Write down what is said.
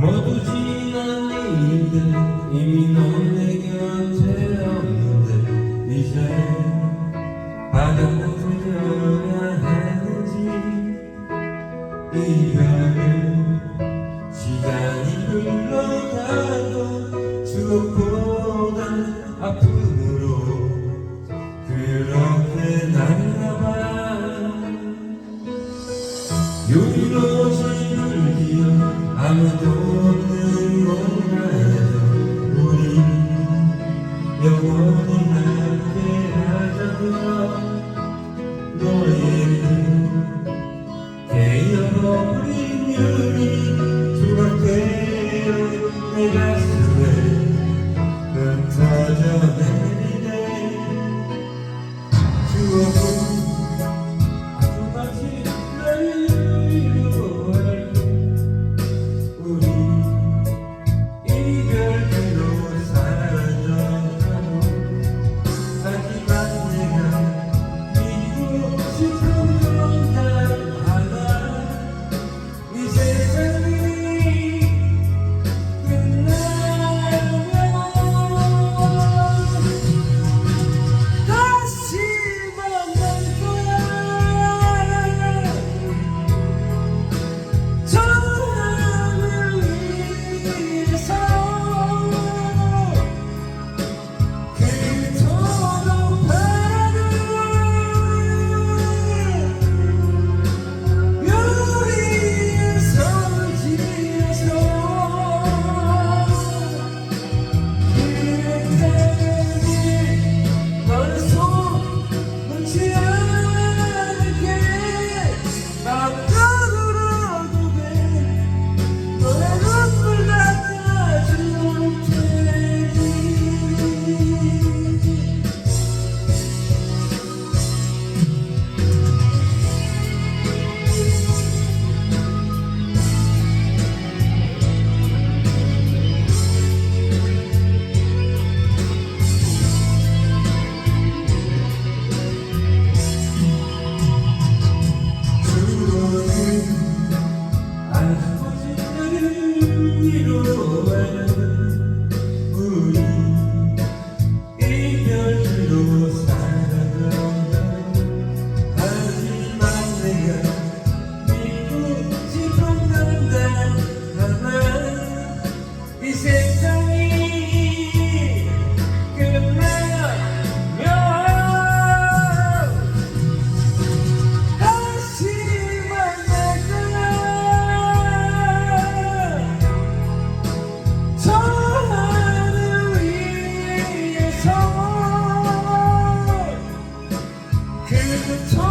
모두 지난 일들 이미 넌 내게 곁에 없는데 이제 바다로 들려야 하는지 이별은 시간이 흘러가도 추억보다는 아픔 깨어 the time.